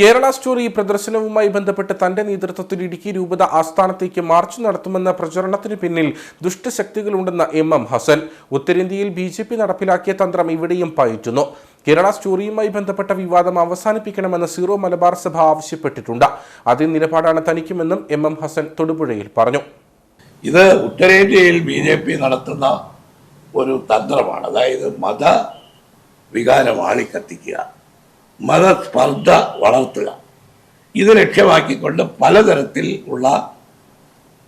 Kerala story പ്രദർശനവുമായി ബന്ധപ്പെട്ട് തന്റെ നേതൃത്വത്തിൽ ഇടുക്കി രൂപത ആസ്ഥാനത്തേക്ക് മാർച്ച് നടത്തുമെന്ന പ്രചരണത്തിന് പിന്നിൽ ദുഷ്ടശക്തികളുണ്ടെന്ന് എം എം ഹസൻ. ഉത്തരേന്ത്യയിൽ ബി ജെ പി നടപ്പിലാക്കിയ തന്ത്രം ഇവിടെയും പയറ്റുന്നു. കേരള സ്റ്റോറിയുമായി ബന്ധപ്പെട്ട വിവാദം അവസാനിപ്പിക്കണമെന്ന് സീറോ മലബാർ സഭ ആവശ്യപ്പെട്ടിട്ടുണ്ട്. അതേ നിലപാടാണ് തനിക്കുമെന്നും എം എം ഹസൻ തൊടുപുഴയിൽ പറഞ്ഞു. ഇത് ഉത്തരേന്ത്യയിൽ ബി ജെ പി നടത്തുന്ന ഒരു തന്ത്രമാണ്. അതായത് മത വികാരം ആളിക്കത്തിക്കുക മതസ്പർദ്ധ വളർത്തുക. ഇത് ലക്ഷ്യമാക്കിക്കൊണ്ട് പലതരത്തിൽ ഉള്ള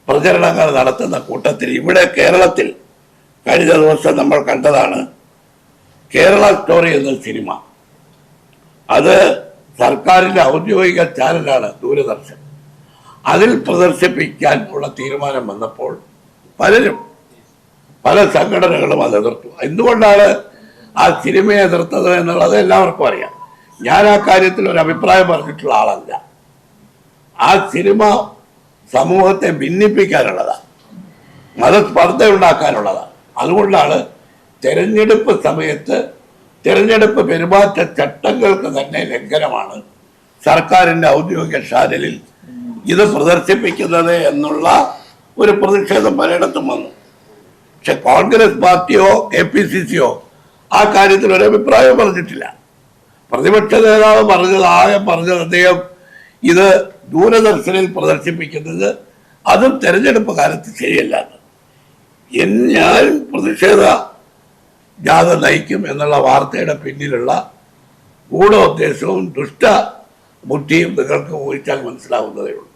പ്രചരണങ്ങൾ നടത്തുന്ന കൂട്ടത്തിൽ ഇവിടെ കേരളത്തിൽ കഴിഞ്ഞ ദിവസം നമ്മൾ കണ്ടതാണ് കേരള സ്റ്റോറി എന്ന സിനിമ. അത് സർക്കാരിന്റെ ഔദ്യോഗിക ചാനലാണ് ദൂരദർശൻ. അതിൽ പ്രദർശിപ്പിക്കാൻ ഉള്ള തീരുമാനം വന്നപ്പോൾ പലരും പല സംഘടനകളും അത് എതിർത്തു. എന്തുകൊണ്ടാണ് ആ സിനിമയെ എതിർത്തത് എന്നുള്ളത് എല്ലാവർക്കും അറിയാം. ഞാൻ ആ കാര്യത്തിൽ ഒരു അഭിപ്രായം പറഞ്ഞിട്ടുള്ള ആളല്ല. ആ സിനിമ സമൂഹത്തെ ഭിന്നിപ്പിക്കാനുള്ളതാണ് മതസ്പർദ്ധ ഉണ്ടാക്കാനുള്ളതാണ് അതുകൊണ്ടാണ് തെരഞ്ഞെടുപ്പ് സമയത്ത് തെരഞ്ഞെടുപ്പ് പെരുമാറ്റ ചട്ടങ്ങൾക്ക് തന്നെ ലംഘനമാണ് സർക്കാരിന്റെ ഔദ്യോഗിക ചാനലിൽ ഇത് പ്രദർശിപ്പിക്കുന്നത് എന്നുള്ള ഒരു പ്രതിഷേധം പലയിടത്തും വന്നു. പക്ഷെ കോൺഗ്രസ് പാർട്ടിയോ എ പി സി സിയോ ആ കാര്യത്തിൽ ഒരു അഭിപ്രായം പറഞ്ഞിട്ടില്ല. പ്രതിപക്ഷ നേതാവ് പറഞ്ഞത് ആകെ പറഞ്ഞത് അദ്ദേഹം ഇത് ദൂരദർശനിൽ പ്രദർശിപ്പിക്കുന്നത് അതും തെരഞ്ഞെടുപ്പ് കാലത്ത് ശരിയല്ല ഞാൻ പ്രതിഷേധ ജാഥ നയിക്കും എന്നുള്ള വാർത്തയുടെ പിന്നിലുള്ള ഗൂഢോദ്ദേശവും ദുഷ്ട ബുദ്ധിയും നിങ്ങൾക്ക് ഊഹിച്ചാൽ മനസ്സിലാവുന്നതേ ഉള്ളൂ.